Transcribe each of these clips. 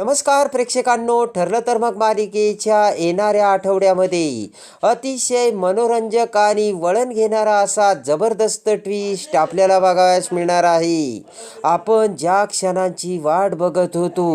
नमस्कार प्रेक्षकांनो ठरलं तर मग मालिकेच्या येणाऱ्या आठवड्यामध्ये अतिशय मनोरंजक आणि वळण घेणारा असा जबरदस्त ट्विस्ट आपल्याला बघावयास मिळणार आहे. आपण ज्या क्षणांची वाट बघत होतो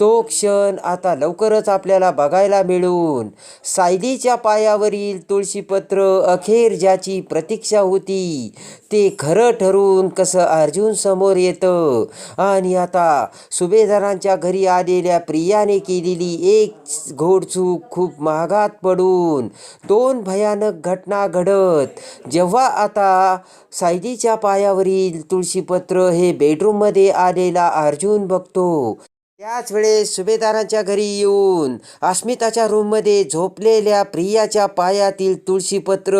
तो क्षण आता लवकरच आपल्याला बघायला मिळून सायलीच्या पायावरील तुळशीपत्र अखेर ज्याची प्रतीक्षा होती ते खरं ठरून कसं अर्जुन समोर येतं? आणि आता सुभेदारांच्या घरी आलेल्या प्रियाने केलेली एक घोडचूक खूप महागात पडून दोन भयानक घटना घडत. जेव्हा आता सायलीच्या पायावरील तुळशीपत्र हे बेडरूममध्ये आलेला अर्जुन बघतो त्याच वेळेस सुभेदारांच्या घरी येऊन अस्मिताच्या रूममध्ये झोपलेल्या प्रियाच्या पायातील तुळशीपत्र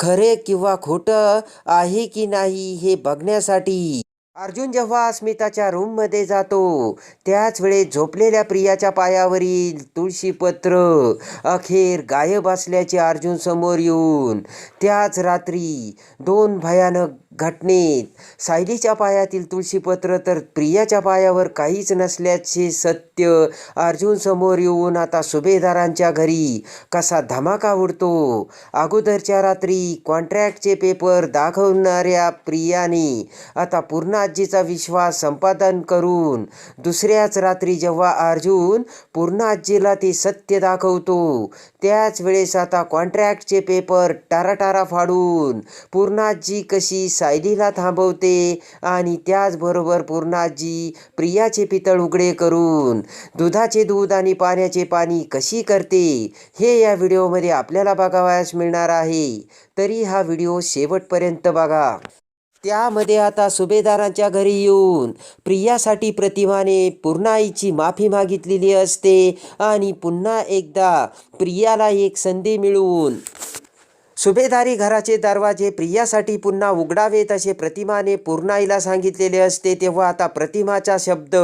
खरे किंवा खोटं आहे की नाही हे बघण्यासाठी अर्जुन जेव्हा अस्मिताच्या रूममध्ये जातो त्याच वेळेस झोपलेल्या प्रियाच्या पायावरील तुळशीपत्र अखेर गायब असल्याचे अर्जुन समोर येऊन त्याच रात्री दोन भयानक घटनेत. सायलीच्या पायातील तुळशीपत्र तर प्रियाच्या पायावर काहीच नसल्याचे सत्य अर्जुन समोर येऊन आता सुभेदारांच्या घरी कसा धमाका उडतो. अगोदरच्या रात्री कॉन्ट्रॅक्टचे पेपर दाखवणाऱ्या प्रियाने आता पूर्ण आजीचा विश्वास संपादन करून दुसऱ्याच रात्री जेव्हा अर्जुन पूर्ण आजीला ते सत्य दाखवतो त्याच वेळेस आता कॉन्ट्रॅक्टचे पेपर टाराटारा फाडून पूर्णाजी कशी सायलीला थांबवते आणि त्याचबरोबर पूर्णाजी प्रियाचे पितळ उघडे करून दुधाचे दूध आणि पाण्याचे पाणी कशी करते हे या व्हिडिओमध्ये आपल्याला बघावयास मिळणार आहे. तरी हा व्हिडिओ शेवटपर्यंत बघा. त्यामध्ये आता सुभेदारांच्या घरी येऊन प्रियासाठी प्रतिमाने पूर्णाईची माफी मागितलेली असते आणि पुन्हा एकदा प्रियाला एक संधी मिळून सुभेदारी घराचे दरवाजे प्रियासाठी पुन्हा उघडावेत असे प्रतिमाने पूर्णाईला सांगितलेले असते तेव्हा आता प्रतिमाचा शब्द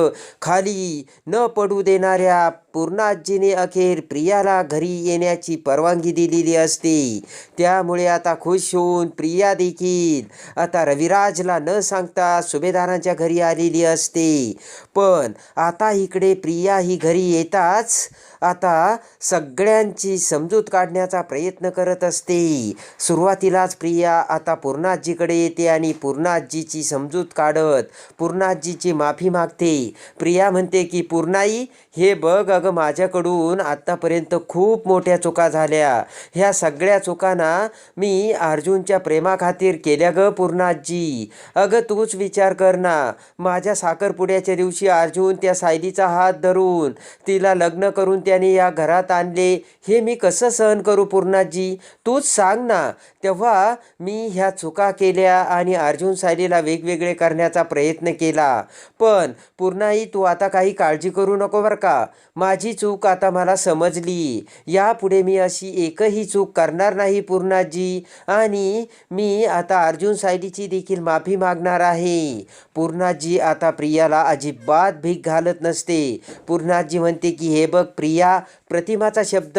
खाली न पडू देणाऱ्या पूर्णाजीने अखेर प्रियाला घरी येण्याची परवानगी दिलेली असते. त्यामुळे आता खुश होऊन प्रिया देखील आता रविराजला न सांगता सुभेदारांच्या घरी आलेली असते. पण आता इकडे प्रिया ही घरी येताच आता सगळ्यांची समजूत काढण्याचा प्रयत्न करत असते. सुरुवातीलाच प्रिया आता पूर्णाजीकडे येते आणि पूर्णाजीची समजूत काढत पूर्णाजीची माफी मागते. प्रिया म्हणते की पूर्णाई हे बघ अगं माझ्याकडून आत्तापर्यंत खूप मोठ्या चुका झाल्या. ह्या सगळ्या चुकांना मी अर्जुनच्या प्रेमाखातीर केल्या ग पूर्णाजी. अगं तूच विचार कर ना. माझ्या साखरपुड्याच्या दिवशी अर्जुन त्या सायलीचा हात धरून तिला लग्न करून त्याने या घरात आणले. हे मी कसं सहन करू पूर्णाजी? तूच सांग ना. तेव्हा मी ह्या चुका केल्या आणि अर्जुन सायलीला वेगवेगळे करण्याचा प्रयत्न केला. पण पूर्णाई तू आता काही काळजी करू नको बरं का. माझी चूक आता मला समजली. यापुढे मी अशी एकही चूक करणार नाही पूर्णाजी. आणि मी आता अर्जुन सायलीची देखील माफी मागणार आहे. पूर्णाजी आता प्रियाला अजिबात भीक घालत नसते. पूर्णाजी म्हणते की हे बघ प्रिया प्रतिमाचा शब्द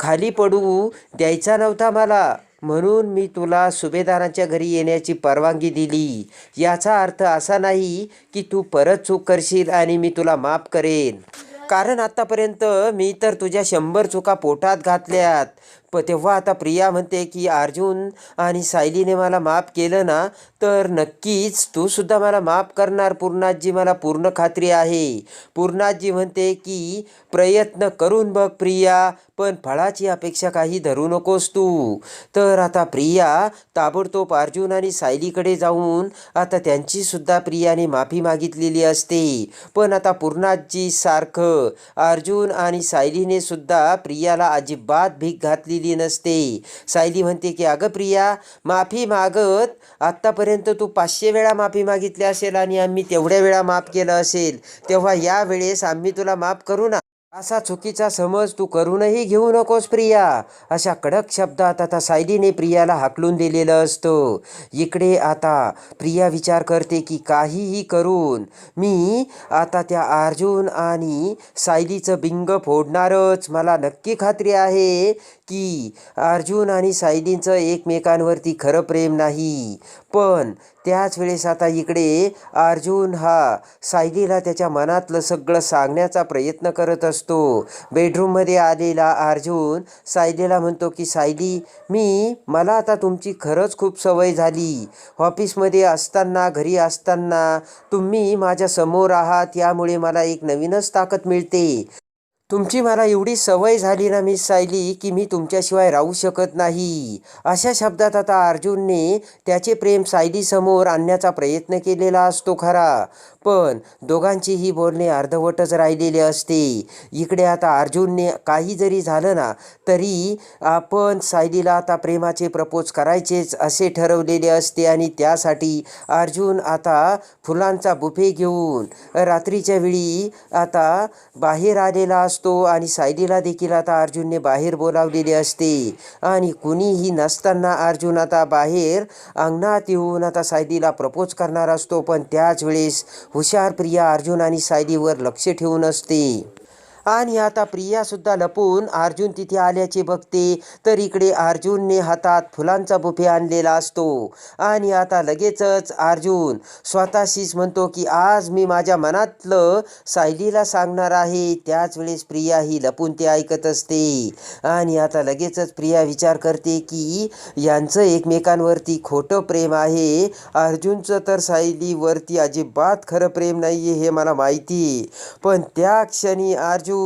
खाली पडू द्यायचा नव्हता मला. म्हणून मी तुला सुभेदारांच्या घरी येण्याची परवानगी दिली. याचा अर्थ असा नाही की तू परत चूक करशील आणि मी तुला माफ करेन. कारण आतापर्यंत मी तर तुझ्या शंभर चुका पोटात घातल्यात. प तेव्हा आता प्रिया म्हणते की अर्जुन आणि सायलीने मला माफ केलं ना तर नक्कीच तू सुद्धा मला माफ करणार पूर्णाजी. मला पूर्ण खात्री आहे. पूर्णाजी म्हणते की प्रयत्न करून बघ प्रिया पण फळाची अपेक्षा काही धरू नकोस तू. तर आता प्रिया ताबडतोब अर्जुन आणि सायलीकडे जाऊन आता त्यांची सुद्धा प्रियाने माफी मागितलेली असते. पण आता पूर्णाजी सारखं अर्जुन आणि सायलीने सुद्धा प्रियाला अजिबात भीक घातली दिली नसते. सायली म्हणते की अगं प्रिया माफी मागत आत्तापर्यंत तू पाचशे वेळा माफी मागितली असेल आणि आम्ही तेवढ्या वेळा माफ केलं असेल. तेव्हा या वेळेस आम्ही तुला माफ करू ना. असा चुकीचा समज तू करूनही घेऊ नकोस प्रिया. अशा कडक शब्दात आता सायलीने प्रियाला हाकलून दिलेलं असतं. इकडे आता प्रिया विचार करते की काहीही करून मी आता त्या अर्जुन आणि सायलीचं बिंग फोडणारच. मला नक्की खात्री आहे की अर्जुन आणि सायलींचं एकमेकांवरती खरं प्रेम नाही. पण त्याच वेळेस आता इकडे अर्जुन हा सायलीला त्याच्या मनातलं सगळं सांगण्याचा प्रयत्न करत असतो. बेडरूममध्ये आलेला अर्जुन सायलीला म्हणतो की सायली मी मला आता तुमची खरंच खूप सवय झाली. ऑफिसमध्ये असताना घरी असताना तुम्ही माझ्यासमोर आहात. यामुळे मला एक नवीनच ताकद मिळते. तुमची मला एवढी सवय झाली ना मिस सायली की मी तुमच्याशिवाय राहू शकत नाही. अशा शब्दात आता अर्जुनने त्याचे प्रेम सायलीसमोर आणण्याचा प्रयत्न केलेला असतो खरा. पण दोघांचीही बोलणे अर्धवटच राहिलेले असते. इकडे आता अर्जुनने काही जरी झालं ना तरी आपण सायलीला आता प्रेमाचे प्रपोज करायचेच असे ठरवलेले असते आणि त्यासाठी अर्जुन आता फुलांचा बुफे घेऊन रात्रीच्या वेळी आता बाहेर आलेला असतो आणि सायलीला देखील आता अर्जुनने बाहेर बोलावलेले असते. आणि कुणीही नसताना अर्जुन आता बाहेर अंगणात येऊन आता सायलीला प्रपोज करणार असतो. पण त्याच वेळेस हुशार प्रिया अर्जुन आणि सायलीवर लक्ष ठेवून असते आणि आता प्रियासुद्धा लपून अर्जुन तिथे आल्याचे बघते. तर इकडे अर्जुनने हातात फुलांचा बुफे आणलेला असतो. आणि आता लगेचच अर्जुन स्वतःशीच म्हणतो की आज मी माझ्या मनातलं सायलीला सांगणार आहे. त्याच वेळेस प्रिया ही लपून ते ऐकत असते. आणि आता लगेचच प्रिया विचार करते की यांचं एकमेकांवरती खोटं प्रेम आहे. अर्जुनचं तर सायलीवरती अजिबात खरं प्रेम नाही आहे हे मला माहिती पण त्या क्षणी अर्जुन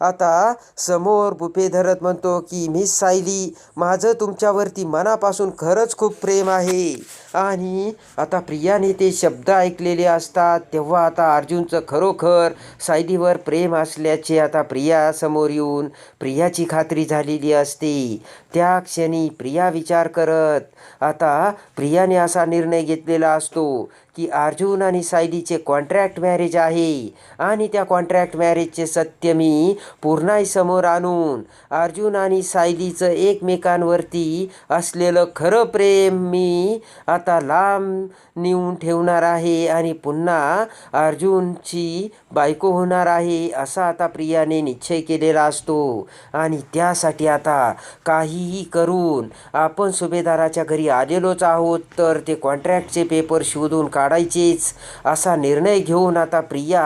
आता समोर बुफे धरत म्हणतो की मिस सायली माझं तुमच्यावरती मनापासून खरंच खूप प्रेम आहे. आणि आता प्रियाने ते शब्द ऐकलेले असतात तेव्हा आता अर्जुनचं खरोखर सायलीवर प्रेम असल्याचे आता प्रिया समोर येऊन प्रियाची खात्री झालेली असते. त्या क्षणी प्रिया विचार करत आता प्रियाने असा निर्णय घेतलेला असतो की अर्जुन आणि सायलीचे कॉन्ट्रॅक्ट मॅरेज आहे आणि त्या कॉन्ट्रॅक्ट मॅरेजचे सत्य मी पूर्णाई समोर आणून अर्जुन आणि सायलीचं एकमेकांवरती असलेलं खरं प्रेम मी आता आता लांब नेऊन ठेवणार आहे आणि पुन्हा अर्जुनची बायको होणार आहे असा आता प्रियाने निश्चय केलेला असतो. आणि त्यासाठी आता काहीही करून आपण सुभेदाराच्या घरी आलेलोच आहोत तर ते कॉन्ट्रॅक्टचे पेपर शोधून काढायचेच असा निर्णय घेऊन आता प्रिया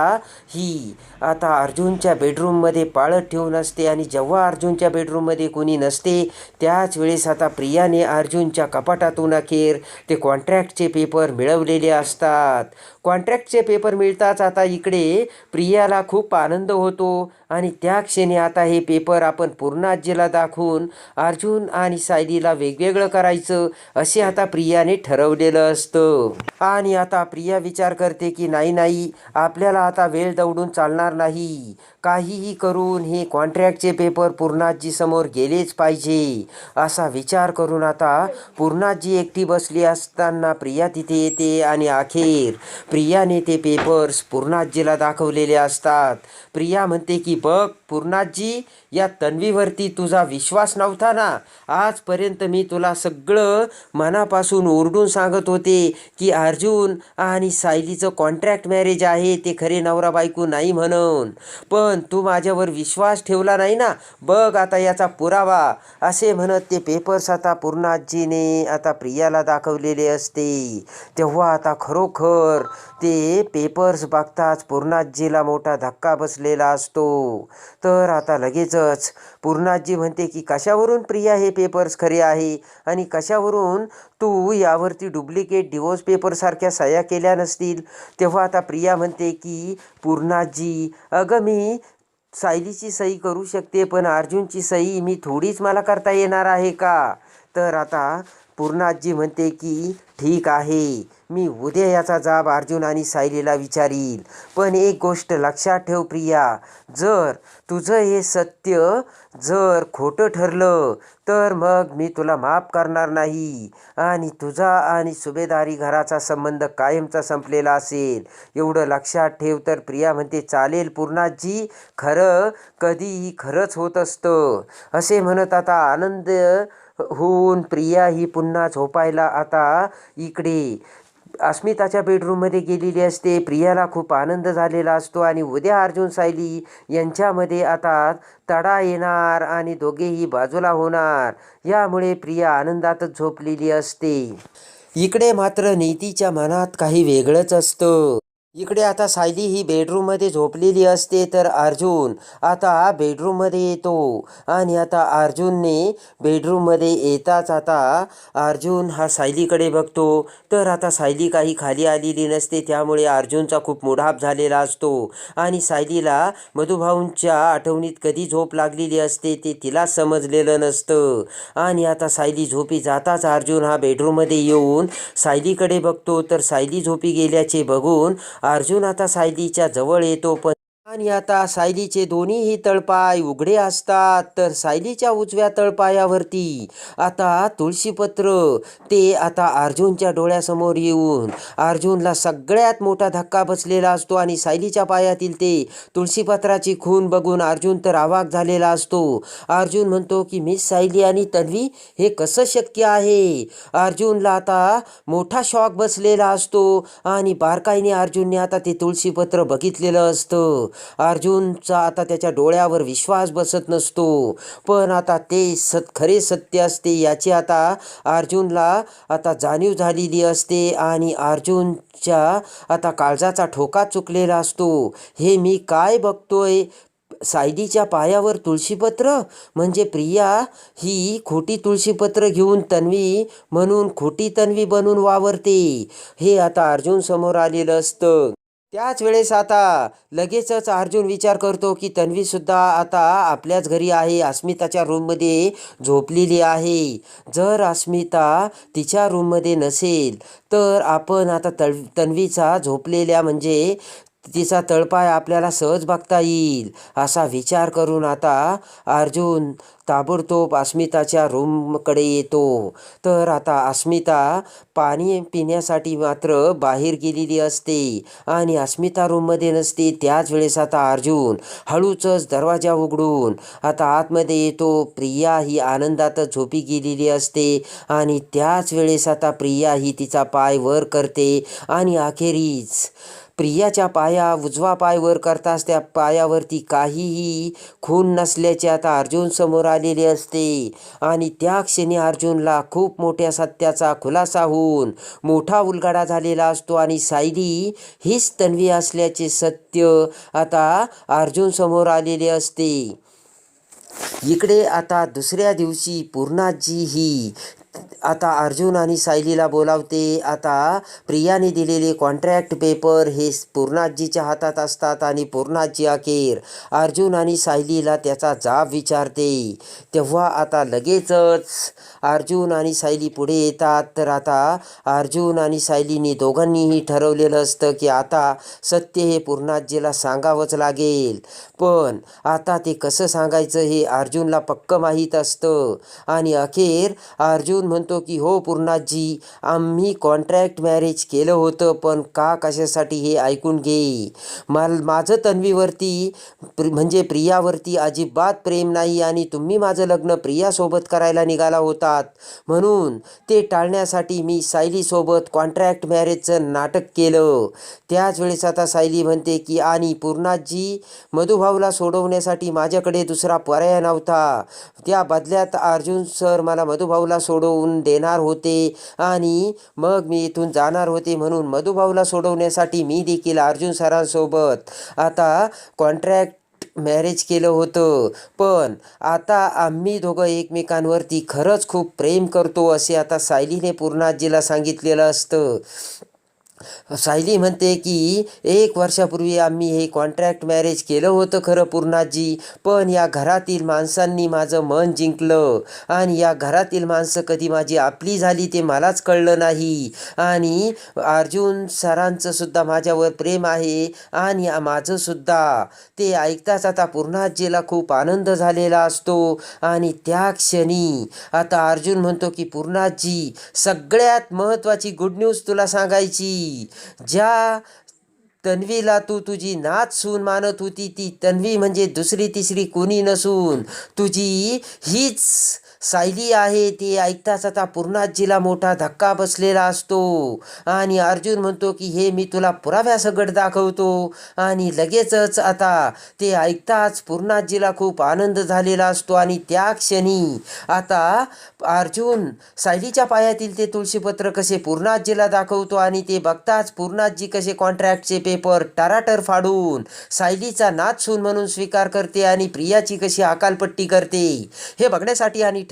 ही आता अर्जुनच्या बेडरूममध्ये पाळत ठेवून असते. आणि जेव्हा अर्जुनच्या बेडरूममध्ये कोणी नसते त्याच वेळेस आता प्रियाने अर्जुनच्या कपाटातून अखेर ते कॉन्ट्रॅक्टचे पेपर मिळवलेले असतात. कॉन्ट्रॅक्टचे पेपर मिळताच आता इकडे प्रियाला खूप आनंद होतो आणि त्या क्षणी आता हे पेपर आपण पूर्णाजीला दाखवून अर्जुन आणि सायलीला वेगवेगळं करायचं असे आता प्रियाने ठरवलेलं असतं. आणि आता प्रिया विचार करते की नाही नाही आपल्याला आता वेळ दौडून चालणार नाही. काहीही करून हे कॉन्ट्रॅक्टचे पेपर पूर्णाजीसमोर गेलेच पाहिजे असा विचार करून आता पूर्णाजी एकटी बसली असताना प्रिया तिथे येते आणि अखेर प्रियाने ते पेपर्स पूर्णाजीला दाखवलेले असतात. प्रिया म्हणते की बघ पूर्णाजी या तन्वीवरती तुझा विश्वास नव्हता ना? आजपर्यंत मी तुला सगळं मनापासून ओरडून सांगत होते की अर्जुन आणि सायलीचं कॉन्ट्रॅक्ट मॅरेज आहे ते खरे नवरा बायको नाही म्हणून. पण तू माझ्यावर विश्वास ठेवला नाही ना? बघ आता याचा पुरावा. असे म्हणत ते पेपर्स आता पूर्णाजीने आता प्रियाला दाखवलेले असते. तेव्हा आता खरोखर ते पेपर्स बघताच पूर्णाजीला मोठा धक्का बसलेला असतो. तर आता लगेचच पूर्णाजी म्हणते की कशावरून प्रिया हे पेपर्स खरे आहे? आणि कशावरून तू यावरती डुप्लिकेट डिवोर्स पेपरसारख्या सह्या केल्या नसतील? तेव्हा आता प्रिया म्हणते की पूर्णाजी अगं मी सायलीची सही करू शकते पण अर्जुनची सही मी थोडीच मला करता येणार आहे का? तर आता पूर्णाजी म्हणते की ठीक आहे मी उद्या याचा जाब अर्जुन आणि सायलीला विचारील पण एक गोष्ट लक्षात ठेव प्रिया जर तुझं हे सत्य जर खोटं ठरलं तर मग मी तुला माफ करणार नाही. आणि तुझा आणि सुभेदारी घराचा संबंध कायमचा संपलेला असेल. एवढं लक्षात ठेव तर प्रिया म्हणते चालेल पूर्णाजी खरं कधीही खरंच होत असतं. असे म्हणत आता आनंद होऊन प्रिया ही पुन्हा झोपायला आता इकडे. अस्मिताच्या बेडरूममध्ये गेलेली असते. प्रियाला खूप आनंद झालेला असतो आणि उद्या अर्जुन सायली यांच्यामध्ये आता तडा येणार आणि दोघेही बाजूला होणार. यामुळे प्रिया आनंदातच झोपलेली असते. इकडे मात्र नीतीच्या मनात काही वेगळंच असतं. इकडे आता सायली ही बेडरूममध्ये झोपलेली असते तर अर्जुन आता बेडरूममध्ये येतो. आणि आता अर्जुनने बेडरूममध्ये येताच आता अर्जुन हा सायलीकडे बघतो. तर आता सायली काही खाली आलेली नसते त्यामुळे अर्जुनचा खूप मोढाप झालेला असतो. आणि सायलीला मधुभाऊंच्या आठवणीत कधी झोप लागलेली असते ते तिला समजलेलं नसतं. आणि आता सायली झोपी जाताच अर्जुन हा बेडरूममध्ये येऊन सायलीकडे बघतो. तर सायली झोपी गेल्याचे बघून अर्जुन आता सायलीच्या जवळ येतो पण आणि आता सायलीचे दोन्हीही तळपाय उघडे असतात. तर सायलीच्या उजव्या तळपायावरती आता तुळशीपत्र. ते आता अर्जुनच्या डोळ्यासमोर येऊन अर्जुनला सगळ्यात मोठा धक्का बसलेला असतो आणि सायलीच्या पायातील ते तुळशीपत्राची खून बघून अर्जुन तर आवाक झालेला असतो. अर्जुन म्हणतो की मिस सायली आणि तन्वी हे कसं शक्य आहे? अर्जुनला आता मोठा शॉक बसलेला असतो आणि बारकाईने अर्जुनने आता ते तुळशीपत्र बघितलेलं असतं. अर्जुनचा आता त्याच्या डोळ्यावर विश्वास बसत नसतो. पण आता ते सत खरे सत्य असते याची आता अर्जुनला आता जाणीव झालेली असते आणि अर्जुनच्या आता काळजाचा ठोका चुकलेला असतो. हे मी काय बघतोय? सायलीच्या पायावर तुळशीपत्र? म्हणजे प्रिया ही खोटी तुळशीपत्र घेऊन तन्वी म्हणून खोटी तन्वी बनून वावरते. हे आता अर्जुन समोर आलेलं असतं. त्याच वेळेस आता लगेचच अर्जुन विचार करतो की तन्वी सुद्धा आता आपल्याच घरी आहे. अस्मिताच्या रूममध्ये झोपलेली आहे. जर अस्मिता तिच्या रूममध्ये नसेल तर आपण आता तळ तन्वीचा झोपलेल्या म्हणजे तिचा तळपाय आपल्याला सहज बघता येईल असा विचार करून आता अर्जुन ताबडतोब अस्मिताच्या रूमकडे येतो. तर आता अस्मिता पाणी पिण्यासाठी मात्र बाहेर गेलेली असते आणि अस्मिता रूममध्ये नसते. त्याच वेळेस आता अर्जुन हळूचच दरवाजा उघडून आता आतमध्ये येतो. प्रिया ही आनंदातच झोपी गेलेली असते आणि त्याच वेळेस आता प्रिया ही तिचा पाय वर करते आणि अखेरीस प्रियाच्या पाया उजवा पाय वर करताच त्या पायावरती काहीही खून नसल्याचे आता अर्जुन समोर आलेले असते. आणि त्या क्षणी अर्जुनला खूप मोठ्या सत्याचा खुलासा होऊन मोठा उलगडा झालेला असतो आणि सायली हीच तन्वी असल्याचे सत्य आता अर्जुन समोर आलेले असते. इकडे आता दुसऱ्या दिवशी पूर्णाजी ही आता अर्जुन आणि सायलीला बोलावते. आता प्रियाने दिलेले कॉन्ट्रॅक्ट पेपर हे पूर्णाजीच्या हातात असतात आणि पूर्णाजी अखेर अर्जुन आणि सायलीला त्याचा जाब विचारते. तेव्हा आता लगेचच अर्जुन आणि सायली पुढे येतात. तर आता अर्जुन आणि सायलीने दोघांनीही ठरवलेलं असतं की आता सत्य हे पूर्णाजीला सांगावंच लागेल. पण आता ते कसं सांगायचं हे अर्जुनला पक्क माहीत असतं. आणि अखेर अर्जुन म्हणतो की हो पूर्णाजी आम्ही कॉन्ट्रॅक्ट मॅरेज केलं होतं पण का कशासाठी हे ऐकून घे. मल माझं तन्वीवरती प्रि म्हणजे प्रियावरती अजिबात प्रेम नाही आणि तुम्ही माझं लग्न प्रियासोबत करायला निघाला होतात. म्हणून ते टाळण्यासाठी मी सायलीसोबत कॉन्ट्रॅक्ट मॅरेजचं नाटक केलं. त्याच वेळेस आता सायली म्हणते की आणि पूर्णाजी मधुभाऊला सोडवण्यासाठी माझ्याकडे दुसरा पर्याय नव्हता. त्या बदल्यात अर्जुन सर मला मधुभाऊला सोडव सोडवून देणार होते. आणि मग मी इथून जाणार होते म्हणून मधुभाऊला सोडवण्यासाठी मी देखील अर्जुन सरांसोबत आता कॉन्ट्रॅक्ट मॅरेज केलं होतं. पण आता आम्ही दोघं एकमेकांवरती खरंच खूप प्रेम करतो असे आता सायलीने पूर्णाजीला सांगितलेलं असतं. सायली म्हणते की एक वर्षापूर्वी आम्ही हे कॉन्ट्रॅक्ट मॅरेज केलं होतं खरं पूर्णाजी पण या घरातील माणसांनी माझं मन जिंकलं आणि या घरातील माणसं कधी माझी आपली झाली ते मलाच कळलं नाही. आणि अर्जुन सरांचं सुद्धा माझ्यावर प्रेम आहे आणि माझं सुद्धा. ते ऐकताच आता पूर्णाजीला खूप आनंद झालेला असतो आणि त्या क्षणी आता अर्जुन म्हणतो की पूर्णाजी सगळ्यात महत्त्वाची गुड न्यूज तुला सांगायची. ज्या तन्वीला तू तुझी नाच सून मानत होती ती तन्वी म्हणजे दुसरी तिसरी कोणी नसून तुझी हीच सायली आहे ती ऐकताच आता पूर्णाजीला मोठा धक्का बसलेला असतो. आणि अर्जुन म्हणतो की हे मी तुला पुराव्यासगड दाखवतो. आणि लगेचच आता ते ऐकताच पूर्णाजीला खूप आनंद झालेला असतो. आणि त्या क्षणी आता अर्जुन सायलीच्या पायातील ते तुळशीपत्र कसे पूर्णाजीला दाखवतो आणि ते बघताच पूर्णाजी कसे कॉन्ट्रॅक्टचे पेपर टराटर फाडून सायलीचा नाच सून म्हणून स्वीकार करते आणि प्रियाची कशी अकालपट्टी करते. हे बघण्यासाठी आणि